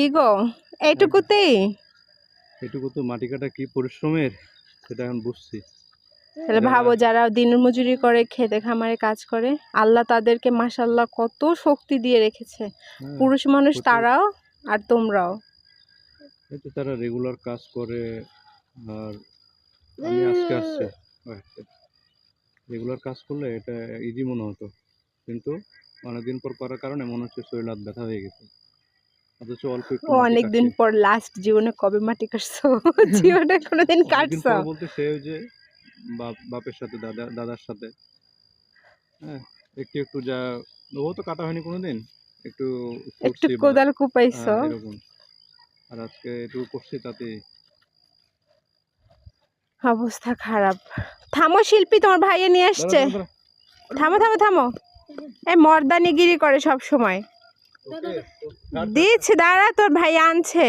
কি গো? এইটুকুতেই এটুকু তো মাটি কাটা কি পরিশ্রমের? সেটা এখন বুঝছি। তাহলে ভাবো যারা দিন মজুরি করে খেতে খামারে কাজ করে আল্লাহ তাদেরকে মাসাল্লাহ কত শক্তি দিয়ে রেখেছে। হ্যাঁ, পুরুষ মানুষ তারাও আর তোমরাও। এই তো তারা রেগুলার কাজ করে আর আমি আজকে আসছে। রেগুলার কাজ করলে এটা ইজি মনে হতো। কিন্তু অনেকদিন পর করার কারণে মনে হচ্ছে শরীর হাত ব্যথা হয়ে গেছে অথচ অল্প একটু মাটি অনেকদিন পর লাস্ট জীবনে কবে মাটি কাটছো? জীবনে কোনোদিন কাটছো? বলতে সেও যে বাপ বাপের সাথে দাদা দাদার সাথে। হ্যাঁ একটু একটু যা ও তো কাটা হয়নি কোনোদিন। একটু একটু কোদাল কুপাইছো? হ্যাঁ, আর আজকে একটু করছি তাতে। অবস্থা খারাপ। থামো শিল্পী তোমার ভাইয়ে নিয়ে আসছে। থামো থামো থামো। এই মর্দানিগিরি করে সব সময় দিচ্ছে দাঁড়া তোর ভাই আনছে।